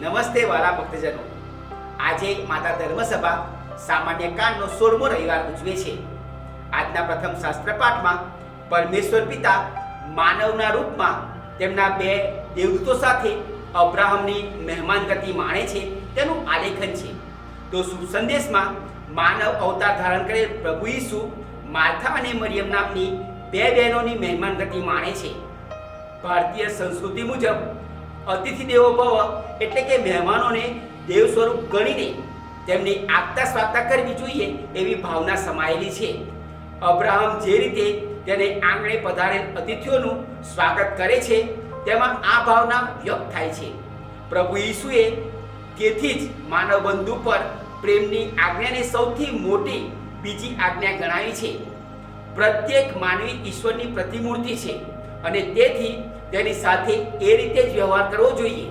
નમસ્તે વાલા ભક્તજનો. આજે માતા ધર્મસભા સામાન્ય કાળનો સોળમો રવિવાર ઉજવે છે. આજના પ્રથમ શાસ્ત્ર પાઠમાં પરમેશ્વર પિતા માનવના રૂપમાં તેમના બે દેવદૂતો સાથે અબ્રાહમની મહેમાન ગતિ માણે છે તેનું આલેખન છે. તો શુભ સંદેશમાં માનવ અવતાર ધારણ કરેલ પ્રભુ ઈસુ, માર્થા અને મરિયમ નામની બે બહેનોની મહેમાન ગતિ માણે છે. ભારતીય સંસ્કૃતિ મુજબ અતિથિ દેવો ભવ એટલે કે મહેમાનોને દેવ સ્વરૂપ ગણીને તેમની આગતા સ્વાગતા કરવી જોઈએ એવી ભાવના સમાયેલી છે. અબ્રાહમ જે રીતે તેને આંગણે પધારેલ અતિથિઓનું સ્વાગત કરે છે, તેમાં આ ભાવના વ્યક્ત થાય છે. પ્રભુ ઈસુએ તેથી જ માનવ બંધુ પર પ્રેમની આજ્ઞાને સૌથી મોટી બીજી આજ્ઞા ગણાવી છે. પ્રત્યેક માનવી ઈશ્વરની પ્રતિમૂર્તિ છે. અને તેથી તેની સાથે એ રીતે જ વ્યવહાર કરવો જોઈએ.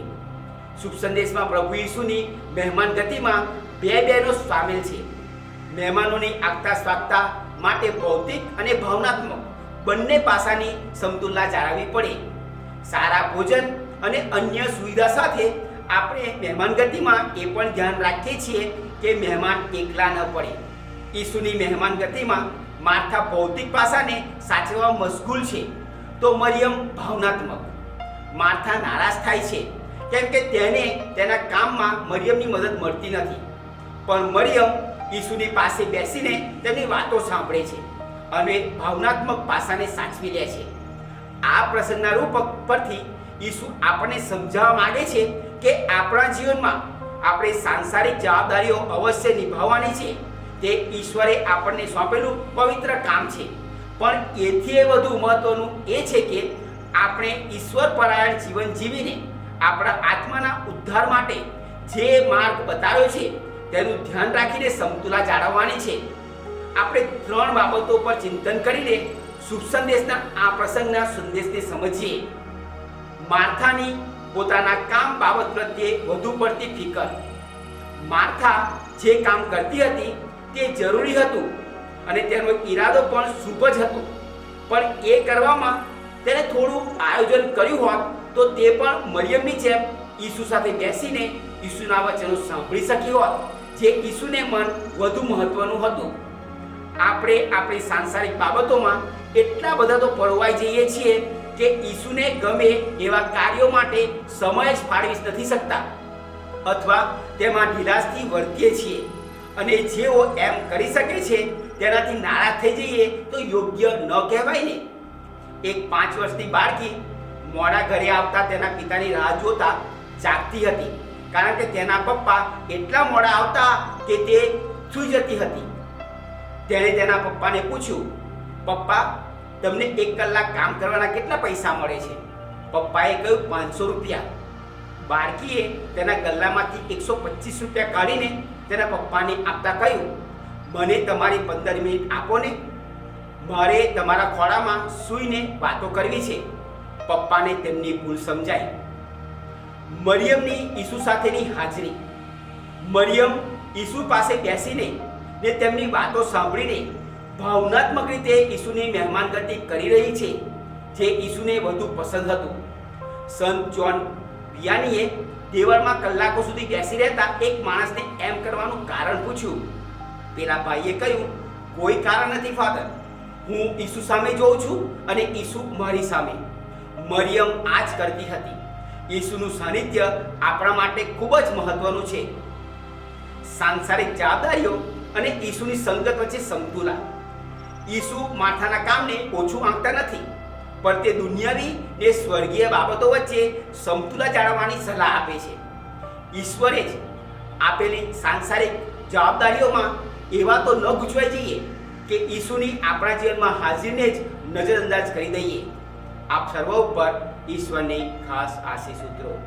શુભ સંદેશમાં પ્રભુ ઈસુની મહેમાન ગતિમાં બે બહેનો સામેલ છે. મહેમાનોની આગતા સ્વાગતા માટે ભૌતિક અને ભાવનાત્મક બંને પાસાની સમતુલના જાળવવી પડે. સારા ભોજન અને અન્ય સુવિધા સાથે આપણે મહેમાન ગતિમાં એ પણ ધ્યાન રાખીએ છીએ કે મહેમાન એકલા ન પડે. ઈસુની મહેમાન ગતિમાં માર્થા ભૌતિક પાસાને સાચવવા મશગુલ છે. તો મરિયમ ભાવનાત્મક. માર્થા નારાજ થાય છે. કેમ કે તેને તેના કામમાં મરિયમની મદદ મળતી નથી. પણ મરિયમ ઈસુની પાસે બેસીને તેની વાતો સાંભળે છે અને ભાવનાત્મક પાસાને સાચવી લે છે. આ પ્રસંગના રૂપક પરથી ઈસુ આપણને સમજાવવા માંગે છે કે આપણા જીવનમાં આપણે સાંસારિક જવાબદારીઓ અવશ્ય નિભાવવાની છે. તે ઈશ્વરે આપણને સોંપેલું પવિત્ર કામ છે. પણ એથી વધુ મહત્વનું એ છે કે આપણે ઈશ્વર પરાયણ જીવન જીવીને આપણા આત્માના ઉદ્ધાર માટે જે માર્ગ બતાવ્યો છે, તેનું ધ્યાન રાખીને સમતુલા જાળવવાની છે. આપણે ત્રણ બાબતો પર ચિંતન કરીને શુભ સંદેશના, આ પ્રસંગના સંદેશને સમજીએ. માર્થાની પોતાના કામ બાબત પ્રત્યે વધુ પડતી ફિકર. માર્થા જે કામ કરતી હતી તે જરૂરી હતું. અને તેનો ઈરાદો પણ શુભ જ હતો. પણ એ કરવામાં તેને થોડું આયોજન કર્યું હોત, તો તે પણ મરિયમની જેમ ઈસુ સાથે બેસીને ઈસુના વચનો સાંભળી શકી હોત, જે ઈસુને મન વધુ મહત્વનું હતું. આપણે આપણી સાંસારિક બાબતોમાં એટલા બધા તો પરોવાઈ જઈએ છીએ કે ઈસુને ગમે એવા કાર્યો માટે સમય જ ફાળવી નથી શકતા, અથવા તેમાં ઢીલાસથી વર્તીએ છીએ. અને જેઓ એમ કરી શકે છે તેનાથી નારાજ થઈ જઈએ તો યોગ્ય ન કહેવાય ને. એક પાંચ વર્ષની બાળકી મોડા ઘરે આવતા તેના પિતાની રાહ જોતા જાગતી હતી. કારણ કે તેના પપ્પા એટલા મોડા આવતા કે તે સૂઈ જતી હતી. તેણે તેના પપ્પાને પૂછ્યું, પપ્પા, તમને એક કલાક કામ કરવાના કેટલા પૈસા મળે છે? પપ્પાએ કહ્યું, પાંચસો રૂપિયા. બાળકીએ તેના ગલ્લામાંથી એકસો પચીસ રૂપિયા કાઢીને તેના પપ્પાને આપતા કહ્યું મને તમારી પંદર મિનિટ આપો ને. મારે તમારા ખોળામાં સૂઈને વાતો કરવી છે. પપ્પાને તેમની ભૂલ સમજાય મરિયમની ઈસુ સાથેની હાજરી. મરિયમ ઈસુ પાસે બેસીને ને તેમની વાતો સાંભળીને ભાવનાત્મક રીતે ઈસુની મહેમાનગતિ કરી રહી છે, જે ઈસુને વધુ પસંદ હતું. સંત જોન પિયાનીએ દેવળમાં કલાકો સુધી બેસી રહેતા એક માણસને એમ કરવાનું કારણ પૂછ્યું પેલા ભાઈએ કહ્યું, કોઈ કારણ નથી, ફાધર. હું ઈસુ સામે જોઉં છું અને ઈસુ મારી સામે. મરિયમ આ જ કરતી હતી. ઈસુનું સાનિધ્ય આપણા માટે ખૂબ જ મહત્વનું છે. સાંસારિક જવાબદારીઓ અને ઈસુની સંગત વચ્ચે સમતુલા. ઈસુ માથાના કામને ઓછું આંકતા નથી, પણ તે દુનિયાવી ને સ્વર્ગીય બાબતો વચ્ચે સમતુલા જાળવવાની સલાહ આપે છે. ઈશ્વરે જ આપેલી સાંસારિક જવાબદારીઓમાં એવા તો ન ગૂંચવાઈ જઈએ કે ઈસુની આપણા જીવનમાં હાજરીને જ નજરઅંદાજ કરી દઈએ. આપ સર્વ ઉપર ઈશ્વરની ખાસ આશીષ સૂત્રો